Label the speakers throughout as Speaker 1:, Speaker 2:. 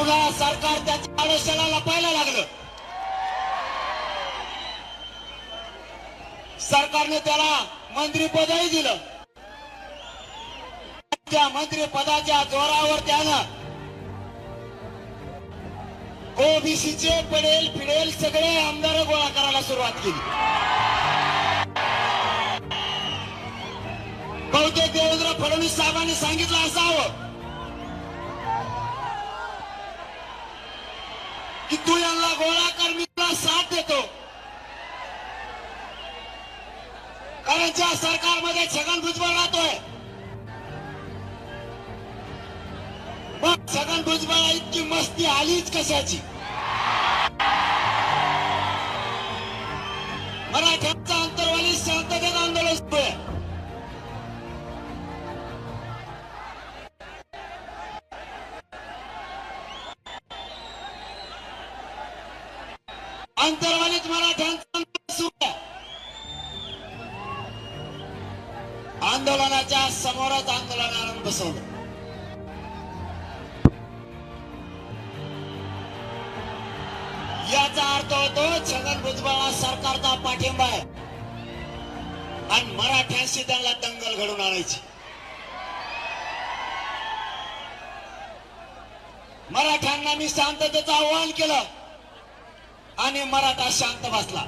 Speaker 1: पुन्हा सरकार त्याच्या आडोशाला लपायला लागलं. सरकारने त्याला मंत्रीपदही दिलं. त्या मंत्रीपदाच्या जोरावर त्यानं ओबीसीचे पडेल फिडेल सगळे आमदार गोळा करायला सुरुवात केली. बहुतेक देवेंद्र फडणवीस साहेबांनी सांगितलं असावं. की तू यांना गोळा कर मी तुला साथ देतो. कारण ज्या सरकारमध्ये छगन भुजबळ राहतोय मग छगन भुजबळ इतकी मस्ती आलीच कशाची? मराठ्यांचा अंतर्वालीत मराठ्यांचा आंदोलनाच्या समोरच आंदोलनानं बसवलं याचा अर्थ होतो छगन भुजबळ सरकारचा पाठिंबा आहे. आणि मराठ्यांशी त्यांना दंगल घडून आणायची. मराठ्यांना मी शांततेचं आवाहन केलं. आणि मराठा शांत बसला.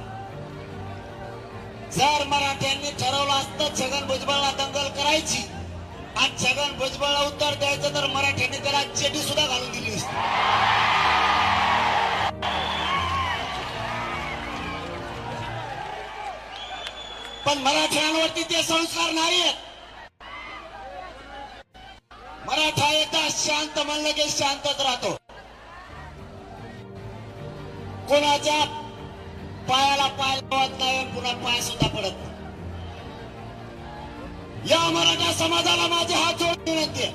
Speaker 1: जर मराठ्यांनी ठरवलं असतं छगन भुजबळला दंगल करायची आणि छगन भुजबळला उत्तर द्यायचं तर मराठ्यांनी त्याला चेटी सुद्धा घालून दिली असती पण मराठ्यांवरती ते संस्कार नाही आहेत मराठा एकदा शांत म्हणलं की शांतच राहतो. कोणाच्या पायाला पाय लावत नाही पुन्हा पाय सुद्धा पडत नाही. या मराठा समाजाला माझे हात जोड विनंती आहे.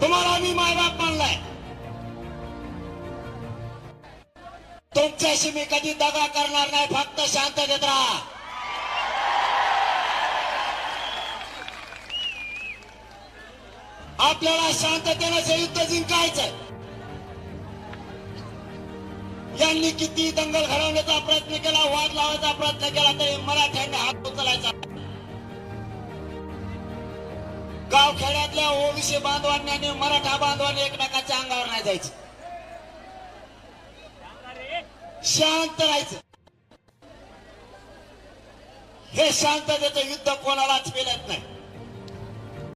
Speaker 1: तुम्हाला मी मायबाप मानलाय. तुमच्याशी मी कधी दगा करणार नाही फक्त शांत देत राहा. आपल्याला शांततेनं युद्ध जिंकायचंय. यांनी किती दंगल घडवण्याचा प्रयत्न केला वाद लावायचा प्रयत्न केला तरी मराठ्यांनी हात उचलायचा. गाव खेड्यातल्या ओबीसी बांधवांनी आणि मराठा बांधवांनी एकमेकाच्या अंगावर नाही जायचं. शांत राहायचं. हे शांततेचं युद्ध कोणालाच मिळत नाही.